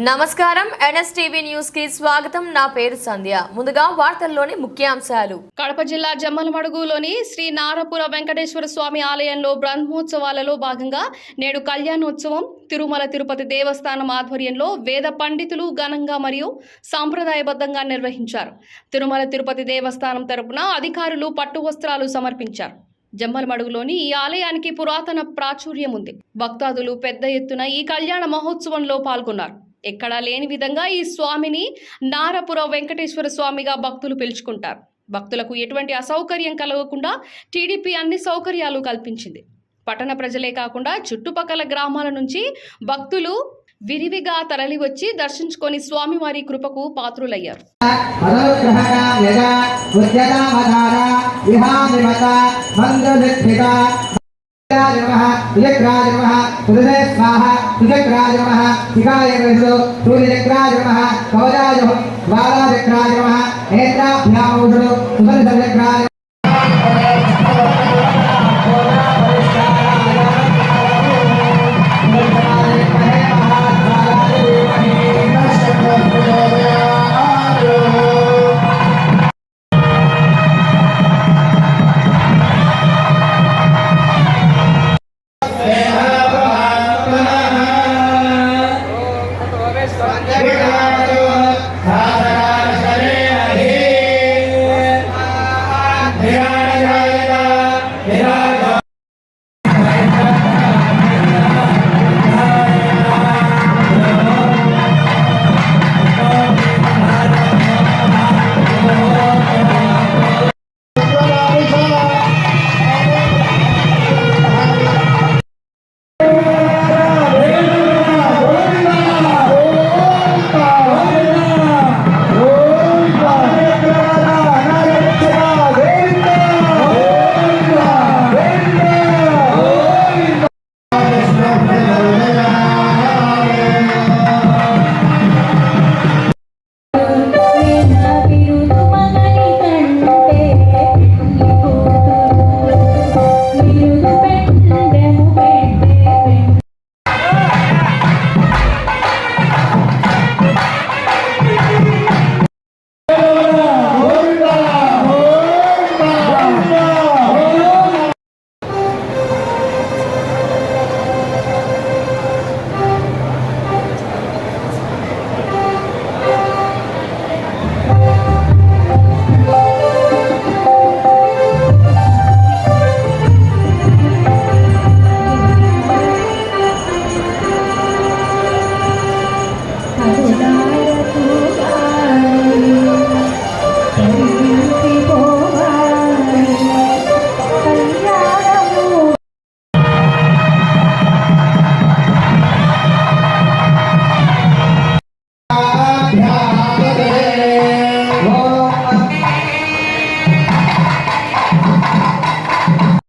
నమస్కారం. ఎన్ఎస్టీవీ న్యూస్కి స్వాగతం. నా పేరు సంధ్య. ముందుగా వార్తల్లోని ముఖ్యాంశాలు. కడప జిల్లా జమ్మలమడుగులోని శ్రీ నారపుర వెంకటేశ్వర స్వామి ఆలయంలో బ్రహ్మోత్సవాలలో భాగంగా నేడు కళ్యాణోత్సవం తిరుమల తిరుపతి దేవస్థానం ఆధ్వర్యంలో వేద పండితులు ఘనంగా మరియు సాంప్రదాయబద్ధంగా నిర్వహించారు. తిరుమల తిరుపతి దేవస్థానం తరపున అధికారులు పట్టు వస్త్రాలు సమర్పించారు. జమ్మలమడుగులోని ఈ ఆలయానికి పురాతన ప్రాచుర్యం ఉంది. భక్తాదులు పెద్ద ఎత్తున ఈ కళ్యాణ మహోత్సవంలో పాల్గొన్నారు. ఎక్కడా లేని విధంగా ఈ స్వామిని నారపుర వెంకటేశ్వర స్వామిగా భక్తులు పిలుచుకుంటారు. భక్తులకు ఎటువంటి అసౌకర్యం కలగకుండా టీడీపీ అన్ని సౌకర్యాలు కల్పించింది. పట్టణ ప్రజలే కాకుండా చుట్టుపక్కల గ్రామాల నుంచి భక్తులు విరివిగా తరలివచ్చి దర్శించుకొని స్వామివారి కృపకు పాత్రులయ్యారు. यजराज नमः यजराज नमः उदय स्वाहा यजराज नमः शिखाय नमः सूर्य यजराज नमः कवजाय नमः बाला